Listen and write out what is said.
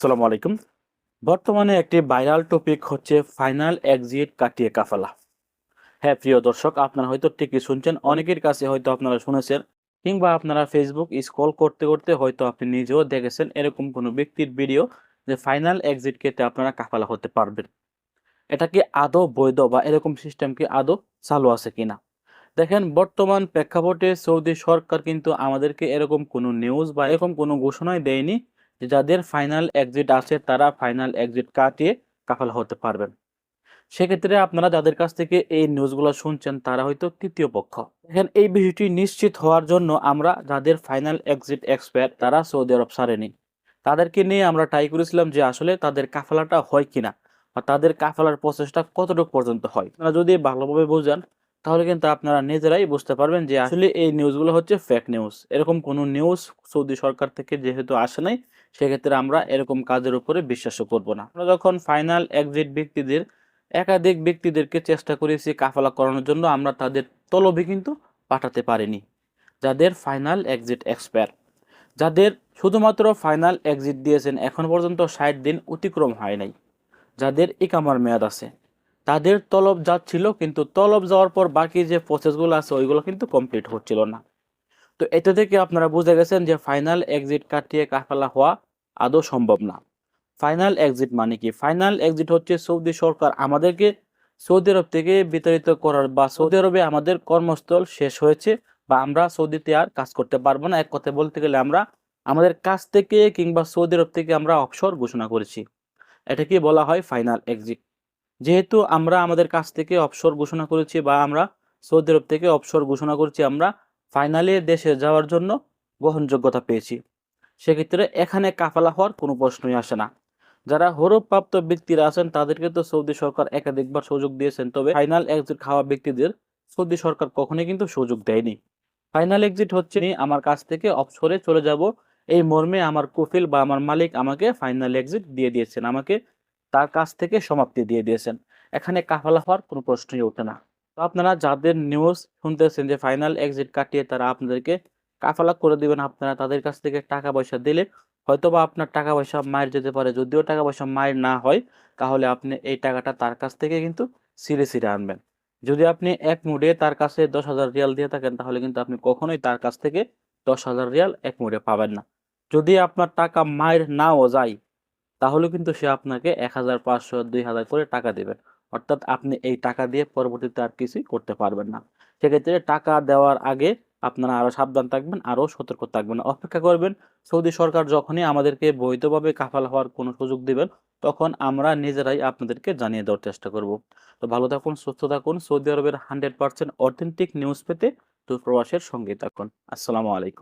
আসসালামু আলাইকুম। বর্তমানে একটি ভাইরাল টপিক হচ্ছে ফাইনাল এক্সিট কাটিয়ে কাফালা। হ্যাঁ প্রিয় দর্শক, আপনারা হয়তো ঠিকই শুনছেন, অনেকের কাছে হয়তো আপনারা শুনেছেন, কিংবা আপনারা ফেসবুক স্ক্রল করতে করতে হয়তো আপনি নিজেও দেখেছেন এরকম কোনো ব্যক্তির ভিডিও যে ফাইনাল এক্সিট কেটে আপনারা কাফালা হতে পারবেন। এটা কি আদৌ বৈধ বা এরকম সিস্টেম কি আদৌ চালু আছে কিনা? দেখেন, বর্তমান প্রেক্ষাপটে সৌদি সরকার কিন্তু আমাদেরকে এরকম কোনো নিউজ বা এরকম কোনো ঘোষণাই দেয়নি যাদের ফাইনাল এক্সিট আছে, তারা ফাইনাল এক্সিট কাটিয়ে কাফালা হতে পারবেন। সেক্ষেত্রে আপনারা যাদের কাছ থেকে এই নিউজগুলো শুনছেন, তারা হয়তো তৃতীয় পক্ষ। দেখেন, এই বিষয়টি নিশ্চিত হওয়ার জন্য আমরা যাদের ফাইনাল এক্সিট এক্সপায়ার তারা সৌদি আরব সারেনি তাদেরকে নিয়ে আমরা ট্রাই করেছিলাম যে আসলে তাদের কাফালাটা হয় কিনা, বা তাদের কাফালার প্রসেসটা কতটুকু পর্যন্ত হয়। আপনারা যদি ভালোভাবে বোঝান তাহলে কিন্তু আপনারা নিজেরাই বুঝতে পারবেন যে আসলে এই নিউজগুলো হচ্ছে ফেক নিউজ এরকম কোনো নিউজ সৌদি সরকার থেকে যেহেতু আসে নাই, সেক্ষেত্রে আমরা এরকম কাজের উপরে বিশ্বাসও করব না। আমরা যখন ফাইনাল এক্সিট ব্যক্তিদের, একাধিক ব্যক্তিদেরকে চেষ্টা করেছি কাফালা করানোর জন্য, আমরা তাদের তলবে কিন্তু পাঠাতে পারিনি। যাদের ফাইনাল এক্সিট এক্সপায়ার যাদের শুধুমাত্র ফাইনাল এক্সিট দিয়েছেন, এখন পর্যন্ত ষাট দিন অতিক্রম হয় নাই। যাদের ইকামার মেয়াদ আছে তাদের তলব যাচ্ছিল, কিন্তু তলব যাওয়ার পর বাকি যে প্রসেসগুলো আছে, ওইগুলো কিন্তু কমপ্লিট হচ্ছিল না। তো এটা থেকে আপনারা বুঝে গেছেন যে ফাইনাল এক্সিট কাটিয়ে কাফালা হওয়া আদৌ সম্ভব না। ফাইনাল এক্সিট মানে কি? ফাইনাল এক্সিট হচ্ছে সৌদি সরকার আমাদেরকে সৌদি আরব থেকে বিতাড়িত করার বা সৌদি আরবে আমাদের কর্মস্থল শেষ হয়েছে বা আমরা সৌদিতে আর কাজ করতে পারব না। এক কথা বলতে গেলে আমরা, আমাদের কাছ থেকে কিংবা সৌদি আরব থেকে আমরা অবসর ঘোষণা করেছি। এটাকে বলা হয় ফাইনাল এক্সিট যেহেতু আমরা আমাদের কাছ থেকে অবসর ঘোষণা করেছি বা আমরা সৌদি আরব থেকে অবসর ঘোষণা করেছি, আমরা ফাইনালি দেশে যাওয়ার জন্য গ্রহণযোগ্যতা পেয়েছি। সেক্ষেত্রে এখানে কাফালা হওয়ার কোনো প্রশ্নই আসে না। যারা হরপ্রাপ্ত ব্যক্তিরা আছেন, তাদেরকে তো সৌদি সরকার একাধিকবার সুযোগ দিয়েছেন, তবে ফাইনাল এক্সিট খাওয়া ব্যক্তিদের সৌদি সরকার কখনোই কিন্তু সুযোগ দেয়নি। ফাইনাল এক্সিট হচ্ছে, আমি আমার কাছ থেকে অবসরে চলে যাব। এই মর্মে আমার কফিল বা আমার মালিক আমাকে ফাইনাল এক্সিট দিয়ে দিয়েছেন। আমাকে তার কাছ থেকে সমাপ্তি দিয়ে দিয়েছেন। এখানে কাফালা হওয়ার কোনো প্রশ্নই ওঠে না। তো আপনারা যাদের নিউজ শুনতেছেন যে ফাইনাল এক্সিট কাটিয়ে তারা আপনাদেরকে কাফালা করে দিবেন, আপনারা তাদের কাছ থেকে টাকা পয়সা দিলে হয়তোবা আপনার টাকা পয়সা মায়ের যেতে পারে। যদিও টাকা পয়সা মায়ের না হয়, তাহলে আপনি এই টাকাটা তার কাছ থেকে কিন্তু সিরে সিরে আনবেন। যদি আপনি এক মুডে তার কাছে দশ হাজার রিয়াল দিয়ে থাকেন, তাহলে কিন্তু আপনি কখনোই তার কাছ থেকে দশ হাজার রিয়াল এক মুডে পাবেন না। যদি আপনার টাকা মায়ের নাও যায় তাহলে কিন্তু সে আপনাকে এক হাজার পাঁচশো, দুই হাজার করে টাকা দেবেন। অর্থাৎ আপনি এই টাকা দিয়ে পরবর্তীতে আর কিছুই করতে পারবেন না। সেক্ষেত্রে টাকা দেওয়ার আগে আপনারা আরও সাবধান থাকবেন, আরও সতর্ক থাকবেন। অপেক্ষা করবেন, সৌদি সরকার যখনই আমাদেরকে বৈধভাবে কাফাল হওয়ার কোনো সুযোগ দিবেন, তখন আমরা নিজেরাই আপনাদেরকে জানিয়ে দেওয়ার চেষ্টা করব। তো ভালো থাকুন, সুস্থ থাকুন। সৌদি আরবের হান্ড্রেড পার্সেন্ট অথেন্টিক নিউজ পেতে দূরপ্রবাসের সঙ্গে থাকুন। আসসালামু আলাইকুম।